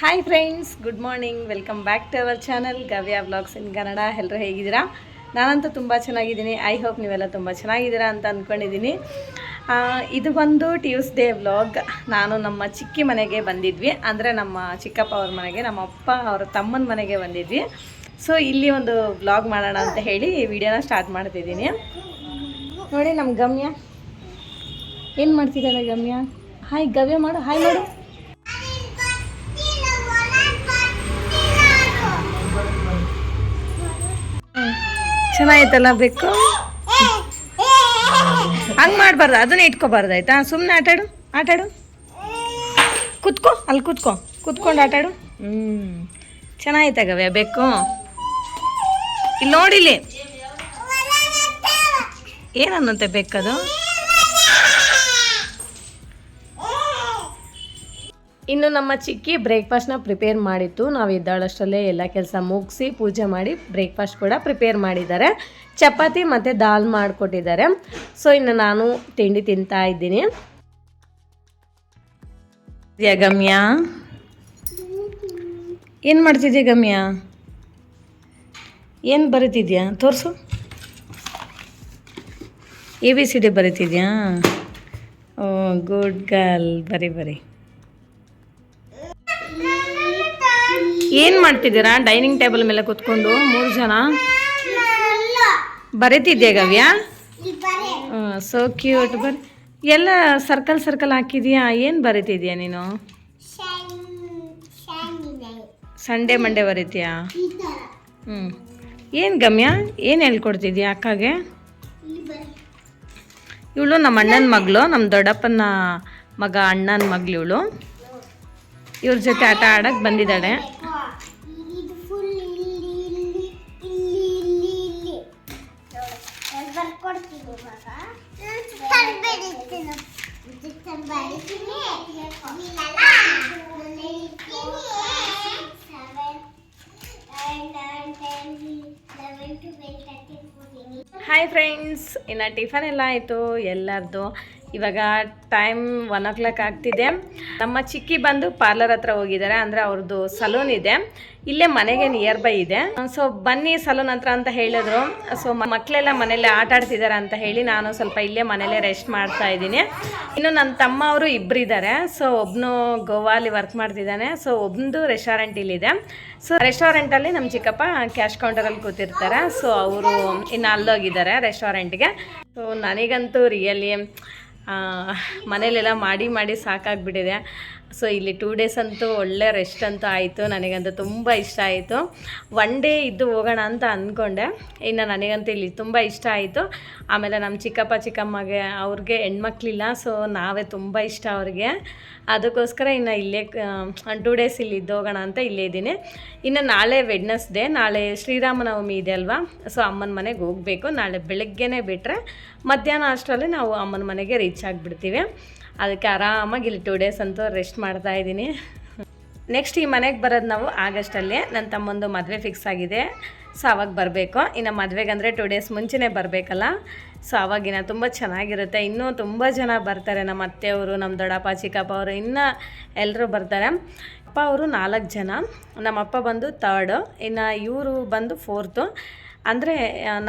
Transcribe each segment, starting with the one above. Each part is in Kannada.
Hi friends good morning welcome back to our channel Gavya blogs in Kannada ಎಲ್ಲರೂ ಹೇಗಿದ್ದೀರಾ? ನಾನಂತೂ ತುಂಬ ಚೆನ್ನಾಗಿದ್ದೀನಿ. ಐ ಹೋಪ್ ನೀವೆಲ್ಲ ತುಂಬ ಚೆನ್ನಾಗಿದ್ದೀರಾ ಅಂತ ಅಂದ್ಕೊಂಡಿದ್ದೀನಿ ಇದು ಬಂದು ಟ್ಯೂಸ್ಡೇ ವ್ಲಾಗ್ ನಾನು ನಮ್ಮ ಚಿಕ್ಕಿ ಮನೆಗೆ ಬಂದಿದ್ವಿ. ಅಂದರೆ ನಮ್ಮ ಚಿಕ್ಕಪ್ಪ ಅವ್ರ ಮನೆಗೆ, ನಮ್ಮ ಅಪ್ಪ ಅವರ ತಮ್ಮನ ಮನೆಗೆ ಬಂದಿದ್ವಿ. ಸೊ ಇಲ್ಲಿ ಒಂದು ವ್ಲಾಗ್ ಮಾಡೋಣ ಅಂತ ಹೇಳಿ ವಿಡಿಯೋನ ಸ್ಟಾರ್ಟ್ ಮಾಡ್ತಿದ್ದೀನಿ. ನೋಡಿ ನಮ್ಮ ಗಮ್ಯ. ಏನು ಮಾಡ್ತಿದ್ದಾಳೆ ಗಮ್ಯ? ಹಾಯ್ ಗವ್ಯ ಮಾಡು. ಹಾಯ್ ಮಾಡು. ಚೆನ್ನಾಗಿತ್ತಲ್ಲ ಬೇಕು ಹಂಗೆ ಮಾಡಬಾರ್ದು, ಅದನ್ನ ಇಟ್ಕೋಬಾರ್ದು, ಆಯ್ತಾ? ಸುಮ್ಮನೆ ಆಟಾಡು ಆಟಾಡು ಕುತ್ಕೋ, ಅಲ್ಲಿ ಕುತ್ಕೋ. ಕುತ್ಕೊಂಡು ಆಟಾಡು ಹ್ಞೂ ಚೆನ್ನಾಗೈತಾಗವ್ಯ ಬೇಕು ಇಲ್ಲಿ ನೋಡಿಲಿ ಏನನ್ನಂತೆ ಬೇಕದು ಇನ್ನು ನಮ್ಮ ಚಿಕ್ಕಿ ಬ್ರೇಕ್ಫಾಸ್ಟ್ನ ಪ್ರಿಪೇರ್ ಮಾಡಿತ್ತು. ನಾವು ಇದ್ದಾಳಷ್ಟರಲ್ಲೇ ಎಲ್ಲ ಕೆಲಸ ಮುಗಿಸಿ ಪೂಜೆ ಮಾಡಿ ಬ್ರೇಕ್ಫಾಸ್ಟ್ ಕೂಡ ಪ್ರಿಪೇರ್ ಮಾಡಿದ್ದಾರೆ. ಚಪಾತಿ ಮತ್ತು ದಾಲ್ ಮಾಡಿಕೊಟ್ಟಿದ್ದಾರೆ. ಸೊ ಇನ್ನು ನಾನು ತಿಂಡಿ ತಿಂತಾ ಇದ್ದೀನಿ. ಗಮ್ಯ? ಏನು ಮಾಡ್ತಿದ್ಯಾ ಗಮ್ಯ? ಏನು ಬರೀತಿದ್ಯಾ? ತೋರಿಸು. ಎ ಬಿ ಸಿ ಡಿ ಬರೀತಿದ್ಯಾ? ಓ, ಗುಡ್ ಗರ್ಲ್. ಬರಿ ಬರಿ. ಏನು ಮಾಡ್ತಿದ್ದೀರಾ? ಡೈನಿಂಗ್ ಟೇಬಲ್ ಮೇಲೆ ಕುತ್ಕೊಂಡು ಮೂರು ಜನ? ಬರೀತಿದ್ಯಾ ಗವ್ಯ? ಸೋ ಕ್ಯೂಟ್ ಬರ್ ಎಲ್ಲ ಸರ್ಕಲ್ ಸರ್ಕಲ್ ಹಾಕಿದ್ಯಾ? ಏನು ಬರೀತಿದ್ಯಾ ನೀನು? ಸಂಡೇ ಮಂಡೇ ಬರೀತೀಯಾ? ಹ್ಞೂ ಏನು ಗಮ್ಯ? ಏನು ಹೇಳ್ಕೊಡ್ತಿದ್ಯಾ ಅಕ್ಕಗೆ? ಇವಳು ನಮ್ಮ ಅಣ್ಣನ ಮಗಳು ನಮ್ಮ ದೊಡ್ಡಪ್ಪನ ಮಗ ಅಣ್ಣನ ಮಗಳು ಇವಳು. ಇವ್ರ ಜೊತೆ ಆಟ ಆಡಕ್ಕೆ ಬಂದಿದ್ದಾಳೆ. ಹಾಯ್ ಫ್ರೆಂಡ್ಸ್ ಇನ್ನು ಟಿಫನ್ ಎಲ್ಲ ಆಯಿತು ಎಲ್ಲರದು. ಇವಾಗ ಟೈಮ್ ಒನ್ ಓ ಕ್ಲಾಕ್ ಆಗ್ತಿದೆ. ನಮ್ಮ ಚಿಕ್ಕಿ ಬಂದು ಪಾರ್ಲರ್ ಹತ್ರ ಹೋಗಿದ್ದಾರೆ, ಅಂದರೆ ಅವ್ರದ್ದು ಸಲೂನ್ ಇದೆ. ಇಲ್ಲೇ ಮನೆಗೆ ನಿಯರ್ ಬೈ ಇದೆ. ಸೊ ಬನ್ನಿ ಸಲೂನ್ ಹತ್ರ ಅಂತ ಹೇಳಿದ್ರು. ಸೊ ಮಕ್ಕಳೆಲ್ಲ ಮನೇಲಿ ಆಟ ಆಡ್ತಿದ್ದಾರೆ ಅಂತ ಹೇಳಿ ನಾನು ಸ್ವಲ್ಪ ಇಲ್ಲೇ ಮನೆಯಲ್ಲೇ ರೆಸ್ಟ್ ಮಾಡ್ತಾ ಇದ್ದೀನಿ. ಇನ್ನು ನನ್ನ ತಮ್ಮ ಅವರು ಇಬ್ಬರಿದ್ದಾರೆ ಸೊ ಒಬ್ಬನು ಗೋವಾಲಿ ವರ್ಕ್ ಮಾಡ್ತಿದ್ದಾನೆ. ಸೊ ಒಬ್ಬಂದು ರೆಸ್ಟೋರೆಂಟ್ ಇಲ್ಲಿದೆ ಸೊ ರೆಸ್ಟೋರೆಂಟಲ್ಲಿ ನಮ್ಮ ಚಿಕ್ಕಪ್ಪ ಕ್ಯಾಶ್ ಕೌಂಟರಲ್ಲಿ ಕೂತಿರ್ತಾರೆ. ಸೊ ಅವರು ಇನ್ನು ಅಲ್ಲೋಗಿದ್ದಾರೆ ರೆಸ್ಟೋರೆಂಟ್ಗೆ ಸೊ ನನಗಂತೂ ರಿಯಲಿ ಮನೇಲೆಲ್ಲ ಮಾಡಿ ಮಾಡಿ ಸಾಕಾಗ್ಬಿಟ್ಟಿದೆ. ಸೊ ಇಲ್ಲಿ ಟೂ ಡೇಸ್ ಅಂತೂ ಒಳ್ಳೆ ರೆಸ್ಟ್ ಅಂತೂ ಆಯಿತು. ನನಗಂತೂ ತುಂಬ ಇಷ್ಟ ಆಯಿತು. ಒನ್ ಡೇ ಇದ್ದು ಹೋಗೋಣ ಅಂತ ಅಂದ್ಕೊಂಡೆ ಇನ್ನು ನನಗಂತೂ ಇಲ್ಲಿ ತುಂಬ ಇಷ್ಟ ಆಯಿತು. ಆಮೇಲೆ ನಮ್ಮ ಚಿಕ್ಕಪ್ಪ, ಚಿಕ್ಕಮ್ಮಗೆ, ಅವ್ರಿಗೆ ಹೆಣ್ಮಕ್ಳಿಲ್ಲ ಸೊ ನಾವೇ ತುಂಬ ಇಷ್ಟ ಅವ್ರಿಗೆ. ಅದಕ್ಕೋಸ್ಕರ ಇನ್ನು ಇಲ್ಲೇ ಟೂ ಡೇಸ್ ಇಲ್ಲಿ ಇದ್ದು ಹೋಗೋಣ ಅಂತ ಇಲ್ಲೇ ಇದ್ದೀನಿ. ಇನ್ನು ನಾಳೆ ವೆಡ್ನಸ್ಡೇ ನಾಳೆ ಶ್ರೀರಾಮನವಮಿ ಇದೆ ಅಲ್ವಾ? ಸೊ ಅಮ್ಮನ ಮನೆಗೆ ಹೋಗಬೇಕು. ನಾಳೆ ಬೆಳಗ್ಗೆನೇ ಬಿಟ್ಟರೆ ಮಧ್ಯಾಹ್ನ ಅಷ್ಟರಲ್ಲಿ ನಾವು ಅಮ್ಮನ ಮನೆಗೆ ರೀಚ್ ಆಗಿಬಿಡ್ತೀವಿ. ಅದಕ್ಕೆ ಆರಾಮಾಗಿ ಇಲ್ಲಿ ಟೂ ಡೇಸ್ ಅಂತೂ ರೆಸ್ಟ್ ಮಾಡ್ತಾ ಇದ್ದೀನಿ. ನೆಕ್ಸ್ಟ್ ಈ ಮನೆಗೆ ಬರೋದು ನಾವು ಆಗಸ್ಟಲ್ಲಿ. ನನ್ನ ತಮ್ಮೊಂದು ಮದುವೆ ಫಿಕ್ಸ್ ಆಗಿದೆ. ಸೊ ಅವಾಗ ಬರಬೇಕು. ಇನ್ನು ಮದುವೆಗೆ ಅಂದರೆ ಟೂ ಡೇಸ್ ಮುಂಚೆನೇ ಬರಬೇಕಲ್ಲ. ಸೊ ಅವಾಗಿನ ತುಂಬ ಚೆನ್ನಾಗಿರುತ್ತೆ. ಇನ್ನೂ ತುಂಬ ಜನ ಬರ್ತಾರೆ. ನಮ್ಮ ಅತ್ತೆಯವರು ನಮ್ಮ ದೊಡ್ಡಪ್ಪ, ಚಿಕ್ಕಪ್ಪ ಅವರು ಇನ್ನೂ ಎಲ್ಲರೂ ಬರ್ತಾರೆ. ಅಪ್ಪ ಅವರು ನಾಲ್ಕು ಜನ. ನಮ್ಮಪ್ಪ ಬಂದು ತರ್ಡು ಇನ್ನು ಇವರು ಬಂದು ಫೋರ್ತು ಅಂದರೆ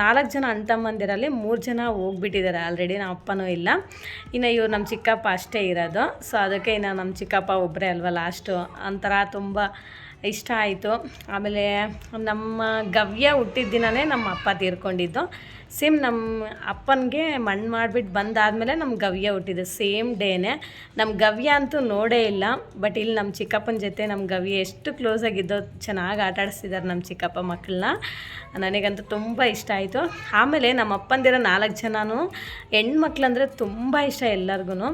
ನಾಲ್ಕು ಜನ ಅಣ್ಣ ತಮ್ಮಂದಿರಲ್ಲಿ ಮೂರು ಜನ ಹೋಗ್ಬಿಟ್ಟಿದ್ದಾರೆ ಆಲ್ರೆಡಿ ನಮ್ಮ ಅಪ್ಪನೂ ಇಲ್ಲ. ಇನ್ನು ಇವ್ರು ನಮ್ಮ ಚಿಕ್ಕಪ್ಪ ಅಷ್ಟೇ ಇರೋದು. ಸೊ ಅದಕ್ಕೆ ಇನ್ನು ನಮ್ಮ ಚಿಕ್ಕಪ್ಪ ಒಬ್ಬರೇ ಅಲ್ವ ಲಾಸ್ಟು ಒಂಥರ ತುಂಬ ಇಷ್ಟ ಆಯಿತು. ಆಮೇಲೆ ನಮ್ಮ ಗವ್ಯ ಹುಟ್ಟಿದ ದಿನವೇ ನಮ್ಮ ಅಪ್ಪ ತೀರ್ಕೊಂಡಿದ್ದು. ಸೇಮ್ ನಮ್ಮ ಅಪ್ಪನಿಗೆ ಮಣ್ಣು ಮಾಡಿಬಿಟ್ಟು ಬಂದಾದಮೇಲೆ ನಮ್ಮ ಗವ್ಯ ಹುಟ್ಟಿದ್ದು ಸೇಮ್ ಡೇನೇ. ನಮ್ಮ ಗವ್ಯ ಅಂತೂ ನೋಡೇ ಇಲ್ಲ, ಬಟ್ ಇಲ್ಲಿ ನಮ್ಮ ಚಿಕ್ಕಪ್ಪನ ಜೊತೆ ನಮ್ಮ ಗವ್ಯ ಎಷ್ಟು ಕ್ಲೋಸ್ ಆಗಿದ್ದೋ ಚೆನ್ನಾಗಿ ಆಟ ಆಡಿಸ್ತಿದ್ದಾರೆ ನಮ್ಮ ಚಿಕ್ಕಪ್ಪ ಮಕ್ಕಳನ್ನ. ನನಗಂತೂ ತುಂಬ ಇಷ್ಟ ಆಯಿತು. ಆಮೇಲೆ ನಮ್ಮ ಅಪ್ಪಂದಿರೋ ನಾಲ್ಕು ಜನನೂ ಹೆಣ್ಮಕ್ಳಂದರೆ ತುಂಬ ಇಷ್ಟ ಎಲ್ಲರಿಗೂ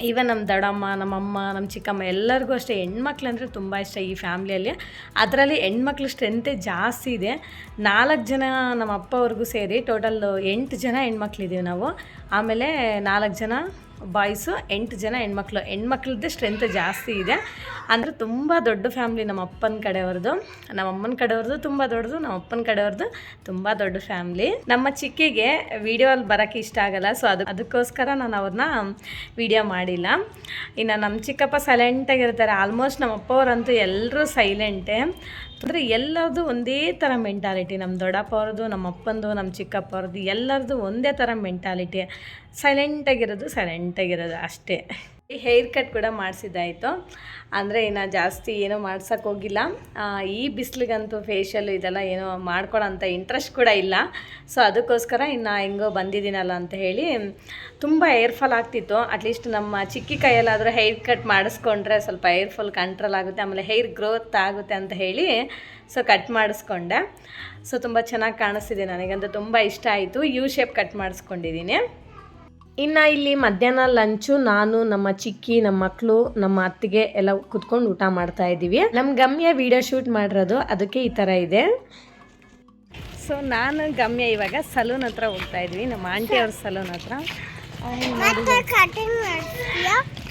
ಈವನ್ ನಮ್ಮ ದೊಡ್ಡಮ್ಮ ನಮ್ಮಮ್ಮ ನಮ್ಮ ಚಿಕ್ಕಮ್ಮ ಎಲ್ಲರಿಗೂ ಅಷ್ಟೇ ಹೆಣ್ಮಕ್ಳು ಅಂದರೆ ತುಂಬ ಇಷ್ಟ ಈ ಫ್ಯಾಮ್ಲಿಯಲ್ಲಿ. ಅದರಲ್ಲಿ ಹೆಣ್ಮಕ್ಳು ಸ್ಟ್ರೆಂತೆ ಜಾಸ್ತಿ ಇದೆ. ನಾಲ್ಕು ಜನ ನಮ್ಮ ಅಪ್ಪವ್ರಿಗೂ ಸೇರಿ ಟೋಟಲ್ ಎಂಟು ಜನ ಹೆಣ್ಮಕ್ಳಿದ್ದೀವಿ ನಾವು. ಆಮೇಲೆ ನಾಲ್ಕು ಜನ ಬಾಯ್ಸು ಎಂಟು ಜನ ಹೆಣ್ಮಕ್ಳು. ಹೆಣ್ಮಕ್ಳದ್ದೇ ಸ್ಟ್ರೆಂತ್ ಜಾಸ್ತಿ ಇದೆ. ಅಂದರೆ ತುಂಬ ದೊಡ್ಡ ಫ್ಯಾಮ್ಲಿ ನಮ್ಮ ಅಪ್ಪನ ಕಡೆಯವ್ರದ್ದು. ನಮ್ಮ ಅಮ್ಮನ ಕಡೆಯವ್ರದ್ದು ತುಂಬ ದೊಡ್ಡದು, ನಮ್ಮ ಅಪ್ಪನ ಕಡೆಯವ್ರದ್ದು ತುಂಬ ದೊಡ್ಡ ಫ್ಯಾಮ್ಲಿ ನಮ್ಮ ಚಿಕ್ಕಿಗೆ ವಿಡಿಯೋ ಅಲ್ಲಿ ಬರೋಕ್ಕೆ ಇಷ್ಟ ಆಗಲ್ಲ ಸೊ ಅದು ಅದಕ್ಕೋಸ್ಕರ ನಾನು ಅವ್ರನ್ನ ವಿಡಿಯೋ ಮಾಡಿಲ್ಲ. ಇನ್ನು ನಮ್ಮ ಚಿಕ್ಕಪ್ಪ ಸೈಲೆಂಟಾಗಿರ್ತಾರೆ ಆಲ್ಮೋಸ್ಟ್ ನಮ್ಮ ಅಪ್ಪವರಂತೂ ಎಲ್ಲರೂ ಸೈಲೆಂಟೇ ಅಂದರೆ ಎಲ್ಲರದು ಒಂದೇ ಥರ ಮೆಂಟಾಲಿಟಿ ನಮ್ಮ ದೊಡ್ಡಪ್ಪ ಅವ್ರದ್ದು ನಮ್ಮ ಅಪ್ಪಂದು ನಮ್ಮ ಚಿಕ್ಕಪ್ಪ ಅವ್ರದ್ದು ಎಲ್ಲರದು ಒಂದೇ ಥರ ಮೆಂಟಾಲಿಟಿ ಸೈಲೆಂಟಾಗಿರೋದು ಸೈಲೆಂಟಾಗಿರೋದು ಅಷ್ಟೇ. ಹೇರ್ ಕಟ್ ಕೂಡ ಮಾಡಿಸಿದ್ದಾಯಿತು. ಅಂದರೆ ಇನ್ನು ಜಾಸ್ತಿ ಏನೂ ಹೋಗಿಲ್ಲ. ಈ ಬಿಸಿಲಿಗಂತೂ ಫೇಶಿಯಲ್ ಇದೆಲ್ಲ ಏನೋ ಮಾಡ್ಕೊಳ್ಳೋಂಥ ಇಂಟ್ರೆಸ್ಟ್ ಕೂಡ ಇಲ್ಲ. ಸೊ ಅದಕ್ಕೋಸ್ಕರ ಇನ್ನು ಹೆಂಗೋ ಬಂದಿದ್ದೀನಲ್ಲ ಅಂತ ಹೇಳಿ ತುಂಬ ಏರ್ ಫಾಲ್ ಆಗ್ತಿತ್ತು ಅಟ್ಲೀಸ್ಟ್ ನಮ್ಮ ಚಿಕ್ಕಿ ಕೈಯಲ್ಲಾದರೂ ಹೇರ್ ಕಟ್ ಮಾಡಿಸ್ಕೊಂಡ್ರೆ ಸ್ವಲ್ಪ ಏರ್ ಫಾಲ್ ಕಂಟ್ರೋಲ್ ಆಗುತ್ತೆ, ಆಮೇಲೆ ಹೇರ್ ಗ್ರೋತ್ ಆಗುತ್ತೆ ಅಂತ ಹೇಳಿ ಸೊ ಕಟ್ ಮಾಡಿಸ್ಕೊಂಡೆ. ಸೊ ತುಂಬ ಚೆನ್ನಾಗಿ ಕಾಣಿಸ್ತಿದೆ ನನಗಂತೂ, ತುಂಬ ಇಷ್ಟ ಆಯಿತು. ಯು ಶೇಪ್ ಕಟ್ ಮಾಡಿಸ್ಕೊಂಡಿದ್ದೀನಿ. ಇನ್ನು ಇಲ್ಲಿ ಮಧ್ಯಾಹ್ನ ಲಂಚು ನಾನು ನಮ್ಮ ಚಿಕ್ಕಿ ನಮ್ಮ ಮಕ್ಕಳು ನಮ್ಮ ಅತ್ತಿಗೆ ಎಲ್ಲ ಕುತ್ಕೊಂಡು ಊಟ ಮಾಡ್ತಾ ಇದ್ದೀವಿ. ನಮ್ಮ ಗಮ್ಯ ವಿಡಿಯೋ ಶೂಟ್ ಮಾಡಿರೋದು ಅದಕ್ಕೆ ಈ ಥರ ಇದೆ. ಸೊ ನಾನು ಗಮ್ಯ ಇವಾಗ ಸಲೂನ್ ಹತ್ರ ಹೋಗ್ತಾ ಇದ್ವಿ ನಮ್ಮ ಆಂಟಿ ಅವ್ರ ಸಲೂನ್ ಹತ್ರ.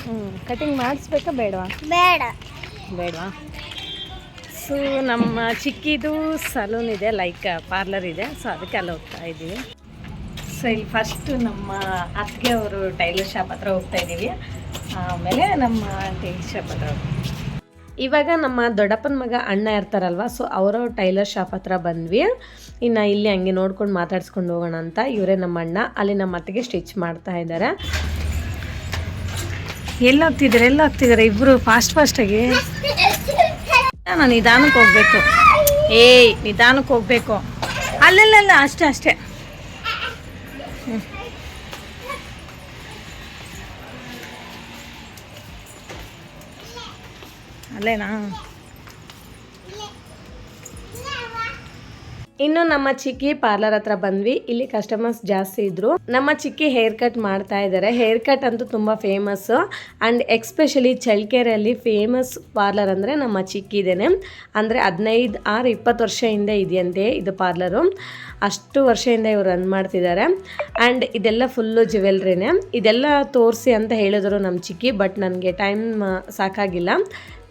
ಹ್ಞೂ ಕಟಿಂಗ್ ಮಾಡಿಸ್ಬೇಕಾ ಬೇಡವಾ? ಬೇಡ. ಬೇಡವಾ? ಸೊ ನಮ್ಮ ಚಿಕ್ಕಿದು ಸಲೂನ್ ಇದೆ ಲೈಕ್ ಪಾರ್ಲರ್ ಇದೆ ಸೊ ಅದಕ್ಕೆ ಅಲ್ಲಿ ಹೋಗ್ತಾ ಇದ್ದೀವಿ. ಸೊ ಇಲ್ಲಿ ಫಸ್ಟ್ ನಮ್ಮ ಅತ್ತಿಗೆ ಅವರು ಟೈಲರ್ ಶಾಪ್ ಹತ್ರ ಹೋಗ್ತಾ ಇದ್ದೀವಿ. ಆಮೇಲೆ ನಮ್ಮ ಟೈಲರ್ ಶಾಪ್ ಹತ್ರ. ಇವಾಗ ನಮ್ಮ ದೊಡ್ಡಪ್ಪನ ಮಗ ಅಣ್ಣ ಇರ್ತಾರಲ್ವ ಸೊ ಅವರ ಟೈಲರ್ ಶಾಪ್ ಹತ್ರ ಬಂದ್ವಿ. ಇನ್ನು ಇಲ್ಲಿ ಹಂಗೆ ನೋಡ್ಕೊಂಡು ಮಾತಾಡ್ಸ್ಕೊಂಡು ಹೋಗೋಣ ಅಂತ ಇವರೇ ನಮ್ಮ ಅಣ್ಣ. ಅಲ್ಲಿ ನಮ್ಮ ಅತ್ತಿಗೆ ಸ್ಟಿಚ್ ಮಾಡ್ತಾ ಇದ್ದಾರೆ. ಎಲ್ಲ ಹೋಗ್ತಿದ್ದಾರೆ ಎಲ್ಲ ಹೋಗ್ತಿದ್ದಾರೆ ಇಬ್ಬರು ಫಾಸ್ಟ್ ಫಾಸ್ಟಾಗಿ ನಾನು ನಿಧಾನಕ್ಕೆ ಹೋಗ್ಬೇಕು. ಏಯ್ ನಿಧಾನಕ್ಕೆ ಹೋಗ್ಬೇಕು. ಅಲ್ಲೆಲ್ಲ ಅಷ್ಟೇ ಅಷ್ಟೇ. അല്ലേനാ ಇನ್ನು ನಮ್ಮ ಚಿಕ್ಕಿ ಪಾರ್ಲರ್ ಹತ್ರ ಬಂದ್ವಿ. ಇಲ್ಲಿ ಕಸ್ಟಮರ್ಸ್ ಜಾಸ್ತಿ ಇದ್ರು. ನಮ್ಮ ಚಿಕ್ಕಿ ಹೇರ್ ಕಟ್ ಮಾಡ್ತಾ ಇದ್ದಾರೆ ಹೇರ್ ಕಟ್ ಅಂತೂ ತುಂಬಾ ಫೇಮಸ್ ಅಂಡ್ ಎಕ್ಸ್ಪೆಷಲಿ ಚಳ್ಕೆರೆಯಲ್ಲಿ ಫೇಮಸ್ ಪಾರ್ಲರ್ ಅಂದ್ರೆ ನಮ್ಮ ಚಿಕ್ಕಿ ಚಿಕ್ಕಿದೇನೆ. ಅಂದ್ರೆ ಹದಿನೈದು ಆರು ಇಪ್ಪತ್ತು ವರ್ಷ ಹಿಂದೆ ಇದೆಯಂತೆ ಇದು ಪಾರ್ಲರು ಅಷ್ಟು ವರ್ಷದಿಂದ ಇವರು ರನ್ ಮಾಡ್ತಿದ್ದಾರೆ ಆ್ಯಂಡ್ ಇದೆಲ್ಲ ಫುಲ್ಲು ಜ್ಯುವೆಲ್ರಿನೇ ಇದೆಲ್ಲ ತೋರಿಸಿ ಅಂತ ಹೇಳಿದ್ರು ನಮ್ಮ ಚಿಕ್ಕಿ ಬಟ್ ನನಗೆ ಟೈಮ್ ಸಾಕಾಗಿಲ್ಲ.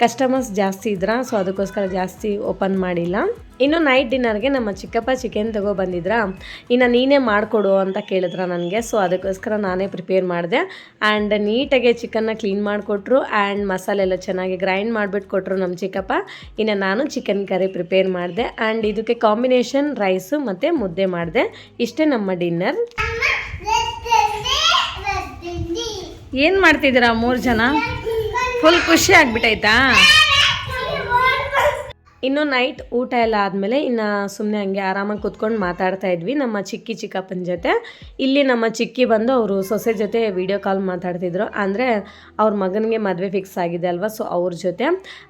ಕಸ್ಟಮರ್ಸ್ ಜಾಸ್ತಿ ಇದ್ರ ಸೊ ಅದಕ್ಕೋಸ್ಕರ ಜಾಸ್ತಿ ಓಪನ್ ಮಾಡಿಲ್ಲ. ಇನ್ನು ನೈಟ್ ಡಿನ್ನರ್ಗೆ ನಮ್ಮ ಚಿಕ್ಕಪ್ಪ ಚಿಕನ್ ತಗೋ ಬಂದಿದ್ರಾ ಇನ್ನು ನೀನೇ ಮಾಡಿಕೊಡು ಅಂತ ಕೇಳಿದ್ರ ನನಗೆ ಸೊ ಅದಕ್ಕೋಸ್ಕರ ನಾನೇ ಪ್ರಿಪೇರ್ ಮಾಡಿದೆ. ಆ್ಯಂಡ್ ನೀಟಾಗಿ ಚಿಕನ್ನ ಕ್ಲೀನ್ ಮಾಡಿಕೊಟ್ರು ಆ್ಯಂಡ್ ಮಸಾಲೆ ಎಲ್ಲ ಚೆನ್ನಾಗಿ ಗ್ರೈಂಡ್ ಮಾಡಿಬಿಟ್ಟು ಕೊಟ್ಟರು ನಮ್ಮ ಚಿಕ್ಕಪ್ಪ. ಇನ್ನು ನಾನು ಚಿಕನ್ ಕರಿ ಪ್ರಿಪೇರ್ ಮಾಡಿದೆ. ಆ್ಯಂಡ್ ಇದಕ್ಕೆ ಕಾಂಬಿನೇಷನ್ ರೈಸು ಮತ್ತು ಮುದ್ದೆ ಮಾಡಿದೆ. ಇಷ್ಟೇ ನಮ್ಮ ಡಿನ್ನರ್ ಏನು ಮಾಡ್ತಿದ್ದೀರಾ ಮೂರು ಜನ? ಫುಲ್ ಖುಷಿ ಆಗ್ಬಿಟ್ಟೈತಾ ಇನ್ನು ನೈಟ್ ಊಟ ಎಲ್ಲ ಆದಮೇಲೆ ಇನ್ನು ಸುಮ್ಮನೆ ಹಂಗೆ ಆರಾಮಾಗಿ ಕುತ್ಕೊಂಡು ಮಾತಾಡ್ತಾ ಇದ್ವಿ ನಮ್ಮ ಚಿಕ್ಕಿ ಚಿಕ್ಕಪ್ಪನ ಜೊತೆ. ಇಲ್ಲಿ ನಮ್ಮ ಚಿಕ್ಕಿ ಬಂದು ಅವರು ಸೊಸೆ ಜೊತೆ ವಿಡಿಯೋ ಕಾಲ್ ಮಾತಾಡ್ತಿದ್ರು. ಅಂದರೆ ಅವ್ರ ಮಗನಿಗೆ ಮದುವೆ ಫಿಕ್ಸ್ ಆಗಿದೆ ಅಲ್ವಾ? ಸೊ ಅವ್ರ ಜೊತೆ.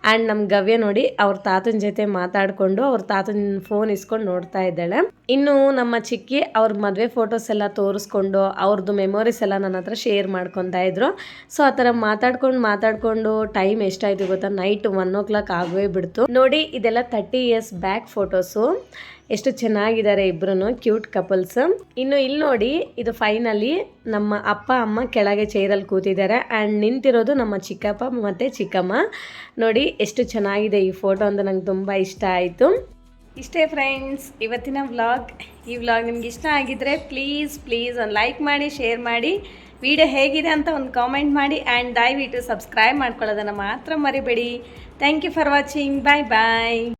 ಆ್ಯಂಡ್ ನಮ್ಮ ಗವ್ಯ ನೋಡಿ ಅವ್ರ ತಾತನ ಜೊತೆ ಮಾತಾಡಿಕೊಂಡು ಅವ್ರ ತಾತನ ಫೋನ್ ಇಸ್ಕೊಂಡು ನೋಡ್ತಾ ಇದ್ದಾಳೆ. ಇನ್ನು ನಮ್ಮ ಚಿಕ್ಕಿ ಅವ್ರ ಮದುವೆ ಫೋಟೋಸ್ ಎಲ್ಲ ತೋರಿಸ್ಕೊಂಡು ಅವ್ರದ್ದು ಮೆಮೊರೀಸ್ ಎಲ್ಲ ನನ್ನ ಹತ್ರ ಶೇರ್ ಮಾಡ್ಕೊತಾ ಇದ್ರು. ಸೊ ಆ ಥರ ಮಾತಾಡ್ಕೊಂಡು ಮಾತಾಡ್ಕೊಂಡು ಟೈಮ್ ಎಷ್ಟಾಯಿತು ಗೊತ್ತಾ? ನೈಟ್ ಒನ್ ಓ ಕ್ಲಾಕ್ ಆಗೇ ಬಿಡ್ತು. ನೋಡಿ ಇದೆಲ್ಲ ತರ್ಟಿ ಇಯರ್ಸ್ ಬ್ಯಾಕ್ ಫೋಟೋಸು ಎಷ್ಟು ಚೆನ್ನಾಗಿದ್ದಾರೆ ಇಬ್ಬರೂ ಕ್ಯೂಟ್ ಕಪಲ್ಸ್ ಇನ್ನು ಇಲ್ಲಿ ನೋಡಿ, ಇದು ಫೈನಲಿ ನಮ್ಮ ಅಪ್ಪ, ಅಮ್ಮ ಕೆಳಗೆ ಚೇರಲ್ಲಿ ಕೂತಿದ್ದಾರೆ ಆ್ಯಂಡ್ ನಿಂತಿರೋದು ನಮ್ಮ ಚಿಕ್ಕಪ್ಪ ಮತ್ತು ಚಿಕ್ಕಮ್ಮ. ನೋಡಿ, ಎಷ್ಟು ಚೆನ್ನಾಗಿದೆ ಈ ಫೋಟೋ ಅಂತ ನಂಗೆ ತುಂಬ ಇಷ್ಟ ಆಯಿತು. ಇಷ್ಟೇ ಫ್ರೆಂಡ್ಸ್ ಇವತ್ತಿನ ವ್ಲಾಗ್ ಈ ವ್ಲಾಗ್ ನಿಮ್ಗೆ ಇಷ್ಟ ಆಗಿದ್ರೆ ಪ್ಲೀಸ್ ಪ್ಲೀಸ್ ಒಂದು ಲೈಕ್ ಮಾಡಿ ಶೇರ್ ಮಾಡಿ. ವಿಡಿಯೋ ಹೇಗಿದೆ ಅಂತ ಒಂದು ಕಾಮೆಂಟ್ ಮಾಡಿ ಆ್ಯಂಡ್ ದಯವಿಟ್ಟು ಸಬ್ಸ್ಕ್ರೈಬ್ ಮಾಡ್ಕೊಳ್ಳೋದನ್ನು ಮಾತ್ರ ಮರಿಬೇಡಿ. Thank you for watching bye bye